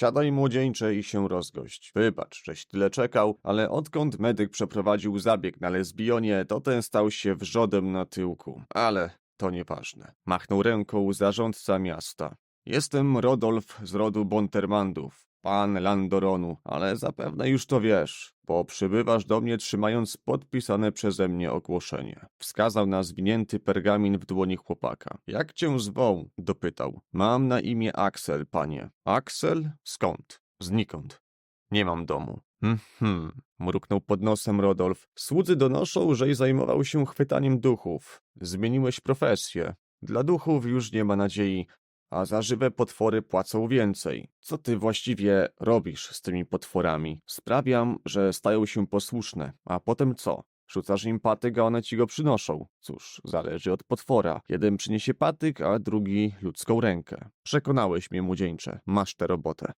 Siadaj młodzieńcze i się rozgość. Wybacz, żeś tyle czekał, ale odkąd medyk przeprowadził zabieg na lesbionie, to ten stał się wrzodem na tyłku. Ale to nieważne. Machnął ręką zarządca miasta. Jestem Rodolf z rodu Bontermandów, pan Landoronu, ale zapewne już to wiesz, bo przybywasz do mnie trzymając podpisane przeze mnie ogłoszenie. Wskazał na zwinięty pergamin w dłoni chłopaka. Jak cię zwą? dopytał. Mam na imię Axel, panie. Axel? Skąd? Znikąd. Nie mam domu. Mhm, mruknął pod nosem Rodolf. Słudzy donoszą, żeś zajmował się chwytaniem duchów. Zmieniłeś profesję. Dla duchów już nie ma nadziei, a za żywe potwory płacą więcej. Co ty właściwie robisz z tymi potworami? Sprawiam, że stają się posłuszne, a potem co? Rzucasz im patyk, a one ci go przynoszą. Cóż, zależy od potwora. Jeden przyniesie patyk, a drugi ludzką rękę. Przekonałeś mnie, młodzieńcze. Masz tę robotę.